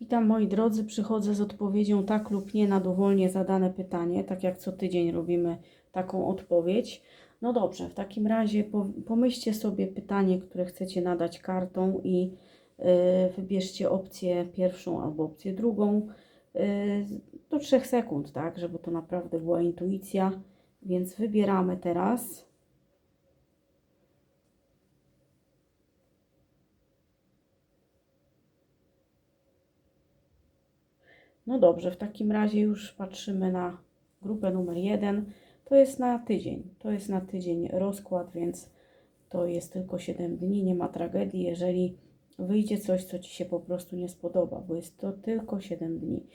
Witam moi drodzy, przychodzę z odpowiedzią tak lub nie na dowolnie zadane pytanie, tak jak co tydzień robimy taką odpowiedź. No dobrze, w takim razie po, pomyślcie sobie pytanie, które chcecie nadać kartą i y, wybierzcie opcję pierwszą albo opcję drugą y, do 3 sekund, tak, żeby to naprawdę była intuicja. Więc wybieramy teraz. No dobrze, w takim razie już patrzymy na grupę numer jeden. To jest na tydzień. To jest na tydzień rozkład, więc to jest tylko 7 dni. Nie ma tragedii, jeżeli wyjdzie coś, co Ci się po prostu nie spodoba, bo jest to tylko 7 dni.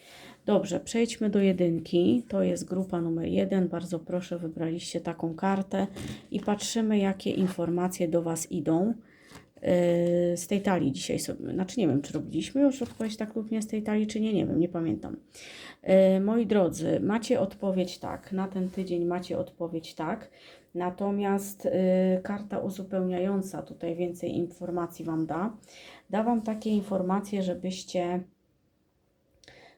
Dobrze, przejdźmy do jedynki. To jest grupa numer jeden. Bardzo proszę, wybraliście taką kartę i patrzymy, jakie informacje do Was idą z tej talii dzisiaj sobie. Znaczy nie wiem, czy robiliśmy już odpowiedź tak lub nie z tej talii, czy nie, nie wiem, nie pamiętam. Yy, moi drodzy, macie odpowiedź tak, na ten tydzień macie odpowiedź tak, natomiast yy, karta uzupełniająca tutaj więcej informacji Wam da. Da Wam takie informacje, żebyście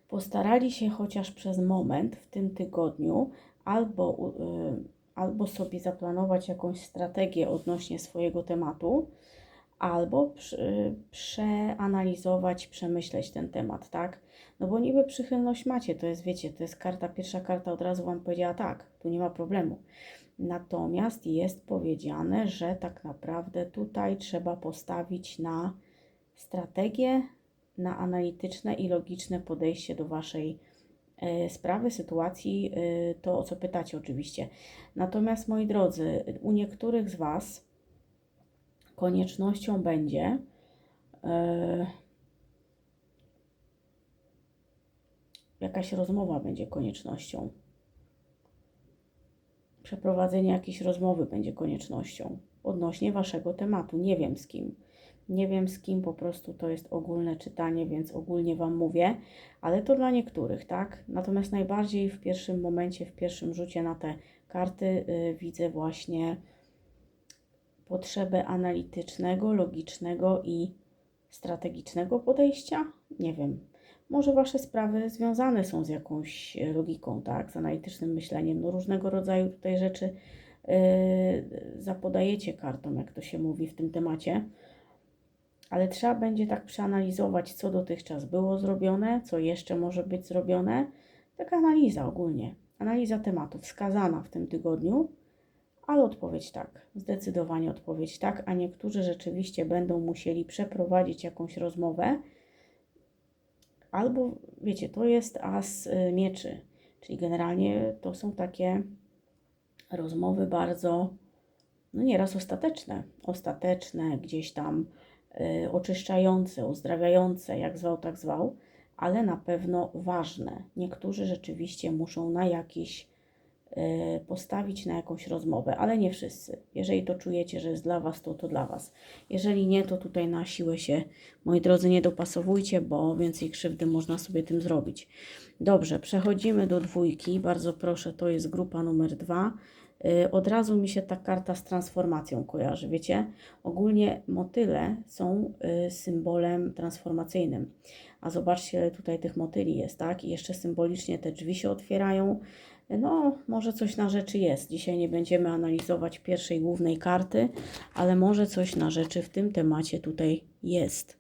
postarali się chociaż przez moment w tym tygodniu albo, albo sobie zaplanować jakąś strategię odnośnie swojego tematu, albo przeanalizować, przemyśleć ten temat, tak? No bo niby przychylność macie, to jest, wiecie, to jest karta, pierwsza karta od razu Wam powiedziała tak, tu nie ma problemu. Natomiast jest powiedziane, że tak naprawdę tutaj trzeba postawić na strategię, na analityczne i logiczne podejście do Waszej e, sprawy, sytuacji, e, to o co pytacie oczywiście. Natomiast moi drodzy, u niektórych z Was koniecznością będzie e, jakaś rozmowa będzie koniecznością. Przeprowadzenie jakiejś rozmowy będzie koniecznością odnośnie waszego tematu. Nie wiem z kim. Nie wiem z kim, po prostu to jest ogólne czytanie, więc ogólnie Wam mówię, ale to dla niektórych, tak? Natomiast najbardziej w pierwszym momencie, w pierwszym rzucie na te karty y, widzę właśnie potrzebę analitycznego, logicznego i strategicznego podejścia? Nie wiem. Może Wasze sprawy związane są z jakąś logiką, tak, z analitycznym myśleniem. No różnego rodzaju tutaj rzeczy yy, zapodajecie kartom, jak to się mówi w tym temacie. Ale trzeba będzie tak przeanalizować, co dotychczas było zrobione, co jeszcze może być zrobione. Taka analiza ogólnie, analiza tematu wskazana w tym tygodniu ale odpowiedź tak, zdecydowanie odpowiedź tak, a niektórzy rzeczywiście będą musieli przeprowadzić jakąś rozmowę, albo wiecie, to jest as y, mieczy, czyli generalnie to są takie rozmowy bardzo, no nieraz ostateczne, ostateczne, gdzieś tam y, oczyszczające, uzdrawiające, jak zwał, tak zwał, ale na pewno ważne. Niektórzy rzeczywiście muszą na jakiś postawić na jakąś rozmowę, ale nie wszyscy. Jeżeli to czujecie, że jest dla Was, to to dla Was. Jeżeli nie, to tutaj na siłę się, moi drodzy, nie dopasowujcie, bo więcej krzywdy można sobie tym zrobić. Dobrze, przechodzimy do dwójki. Bardzo proszę, to jest grupa numer dwa. Y, od razu mi się ta karta z transformacją kojarzy, wiecie? Ogólnie motyle są y, symbolem transformacyjnym. A zobaczcie, tutaj tych motyli jest, tak? I jeszcze symbolicznie te drzwi się otwierają no, może coś na rzeczy jest. Dzisiaj nie będziemy analizować pierwszej głównej karty, ale może coś na rzeczy w tym temacie tutaj jest.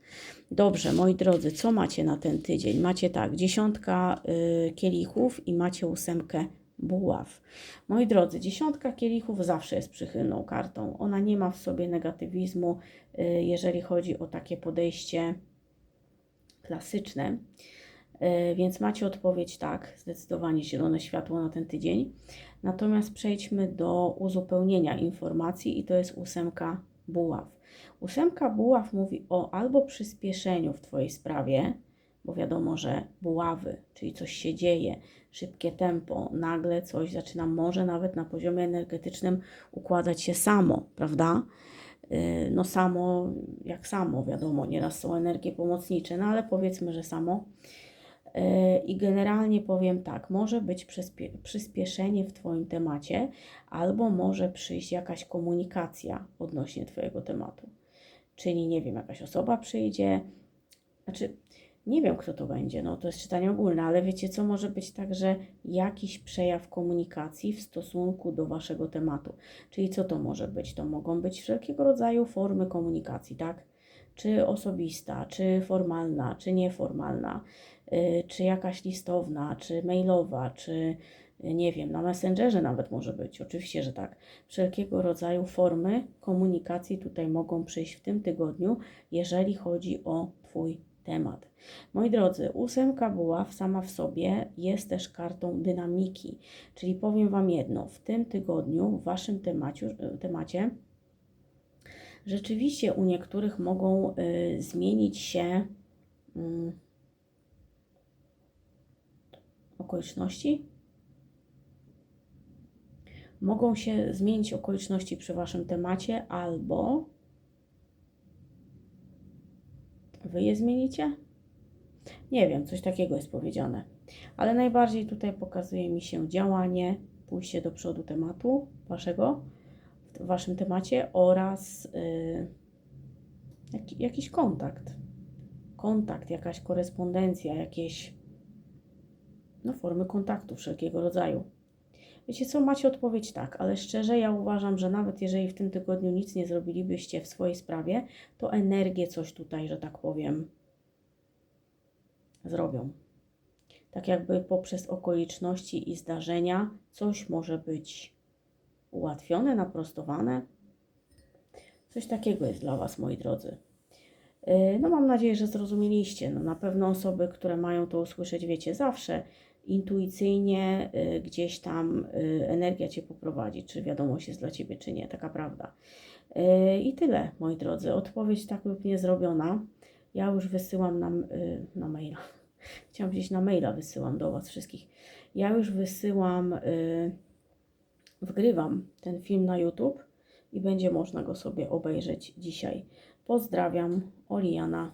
Dobrze, moi drodzy, co macie na ten tydzień? Macie tak, dziesiątka y, kielichów i macie ósemkę buław. Moi drodzy, dziesiątka kielichów zawsze jest przychylną kartą. Ona nie ma w sobie negatywizmu, y, jeżeli chodzi o takie podejście klasyczne. E, więc macie odpowiedź tak, zdecydowanie zielone światło na ten tydzień. Natomiast przejdźmy do uzupełnienia informacji i to jest ósemka buław. Ósemka buław mówi o albo przyspieszeniu w Twojej sprawie, bo wiadomo, że buławy, czyli coś się dzieje, szybkie tempo, nagle coś zaczyna może nawet na poziomie energetycznym układać się samo, prawda? E, no samo, jak samo, wiadomo, nieraz są energie pomocnicze, no ale powiedzmy, że samo. E, I generalnie powiem tak, może być przyspieszenie w Twoim temacie, albo może przyjść jakaś komunikacja odnośnie Twojego tematu. Czyli, nie wiem, jakaś osoba przyjdzie, znaczy, Nie wiem, kto to będzie, no to jest czytanie ogólne, ale wiecie co, może być także jakiś przejaw komunikacji w stosunku do waszego tematu. Czyli co to może być? To mogą być wszelkiego rodzaju formy komunikacji, tak? Czy osobista, czy formalna, czy nieformalna, yy, czy jakaś listowna, czy mailowa, czy yy, nie wiem, na Messengerze nawet może być, oczywiście, że tak. Wszelkiego rodzaju formy komunikacji tutaj mogą przyjść w tym tygodniu, jeżeli chodzi o Twój temat. Moi drodzy, ósemka buław sama w sobie jest też kartą dynamiki, czyli powiem Wam jedno, w tym tygodniu w Waszym temaciu, temacie rzeczywiście u niektórych mogą y, zmienić się y, okoliczności. Mogą się zmienić okoliczności przy Waszym temacie, albo Wy je zmienicie? Nie wiem, coś takiego jest powiedziane. Ale najbardziej tutaj pokazuje mi się działanie, pójście do przodu tematu Waszego, w Waszym temacie oraz yy, jak, jakiś kontakt. Kontakt, jakaś korespondencja, jakieś no, formy kontaktu wszelkiego rodzaju. Wiecie co, macie odpowiedź tak, ale szczerze ja uważam, że nawet jeżeli w tym tygodniu nic nie zrobilibyście w swojej sprawie, to energię coś tutaj, że tak powiem, zrobią. Tak jakby poprzez okoliczności i zdarzenia coś może być ułatwione, naprostowane. Coś takiego jest dla Was, moi drodzy. Yy, No mam nadzieję, że zrozumieliście. No na pewno osoby, które mają to usłyszeć, wiecie, zawsze intuicyjnie y, gdzieś tam y, energia Cię poprowadzi, czy wiadomość jest dla Ciebie, czy nie, taka prawda. I tyle, moi drodzy. Odpowiedź tak lub nie zrobiona. Ja już wysyłam na, na maila. Chciałam powiedzieć na maila, wysyłam do Was wszystkich. Ja już wysyłam, wgrywam ten film na YouTube i będzie można go sobie obejrzeć dzisiaj. Pozdrawiam, Oliana.